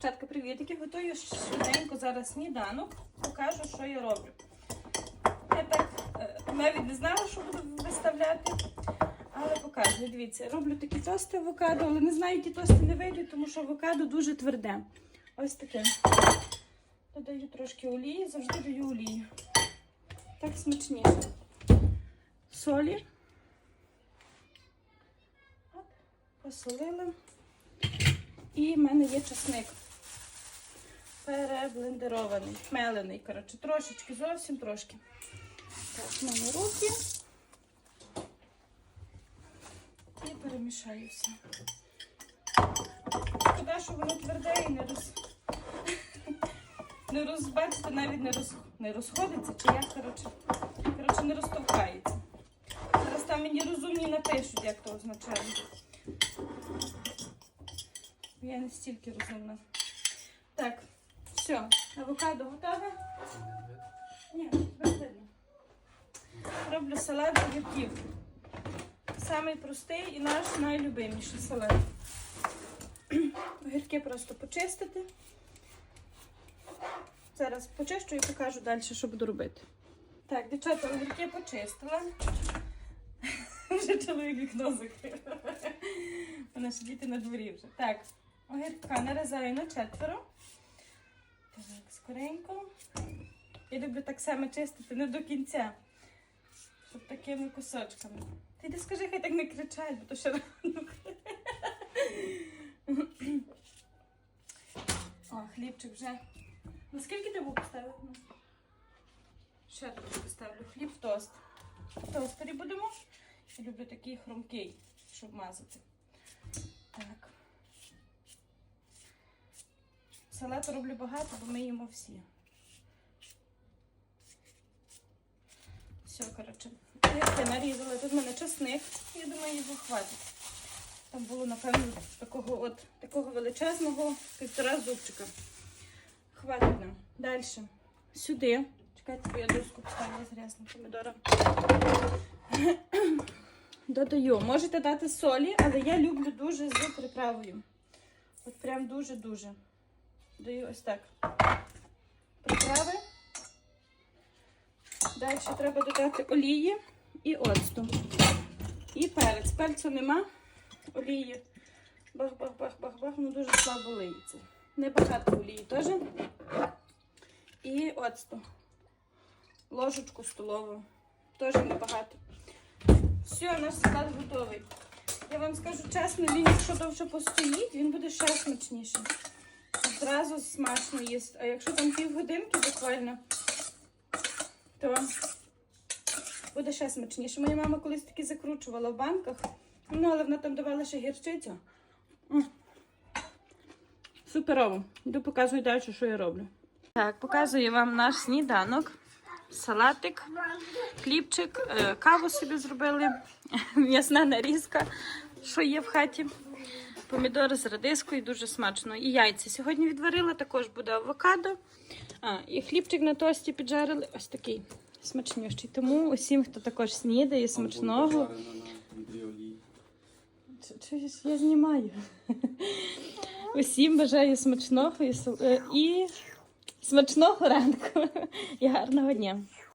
Дівчатка, привітики. Готую швиденько зараз сніданок. Покажу, що я роблю. Я так е, навіть не знала, що буду виставляти, але показую. Дивіться, роблю такі тости авокадо, але не знаю, ті тости не вийдуть, тому що авокадо дуже тверде. Ось таке. Додаю трошки олії, завжди даю олію. Так смачніше. Солі. От, посолила. І в мене є чесник. Переблендерований, мелений, коротше, трошечки, зовсім трошки. Так, в руки. І перемішаю все. Шкода, що воно тверде і не роз... Не роз... Навіть не, роз... не розходиться, чи як, коротше, коротше, не розтовкається. Зараз там мені розумні напишуть, як то означає. Я не стільки розумна. Все, авокадо готове? Ні, видно. Роблю салат огірків. Самий простий і наш найлюбиміший салат. Огірки просто почистити. Зараз почищу і покажу далі, що буду робити. Так, дівчата, огірки почистила. Вже чоловік вікно закрив. Ж діти на дворі вже. Так, огірка нарізаю на четверо. Так, скоренько. Я люблю так само чистити не до кінця. Щоб такими кусочками. Ти йди скажи, хай так не кричать, бо то ще ранок. О, хлібчик вже. Наскільки ти був поставити? Ну, Ще трошки поставлю. Хліб в тост. В тостері будемо. Я люблю такий хрумкий, щоб мазати. Так. Салату роблю багато, бо ми їмо всі. Все, коротше. Я нарізала. Тут в мене чесник. Я думаю, його хватить. Там було, напевно, такого от, такого величезного півтора зубчика. Хватить нам. Далі. Сюди. Чекайте, бо я доску поставила з грязним помідором. Додаю. Можете дати солі, але я люблю дуже з приправою. От прям дуже-дуже. Даю ось так. Приправи. Далі треба додати олії і оцту. І перець. Перцю нема. Олії. Бах-бах-бах-бах-бах. Ну дуже слабо лиється. Небагато олії теж. І оцту. Ложечку столову. Теж небагато. Все, наш салат готовий. Я вам скажу чесно, він якщо довше постоїть, він буде ще смачніший. Зразу смачно їсти. А якщо там півгодинки буквально, то буде ще смачніше. Моя мама колись таки закручувала в банках, ну але вона там давала ще гірчицю. Суперово. Йду показую далі, що я роблю. Так, показую вам наш сніданок. Салатик, хлібчик, е, каву собі зробили, м'ясна нарізка, що є в хаті. Помідори з радискою, дуже смачно. І яйця. Сьогодні відварила, також буде авокадо. А, і хлібчик на тості піджарили. Ось такий смачнющий. Тому усім, хто також снідає, смачного. Ч- Чуєш, я знімаю. Усім бажаю смачного і, е, і смачного ранку і гарного дня.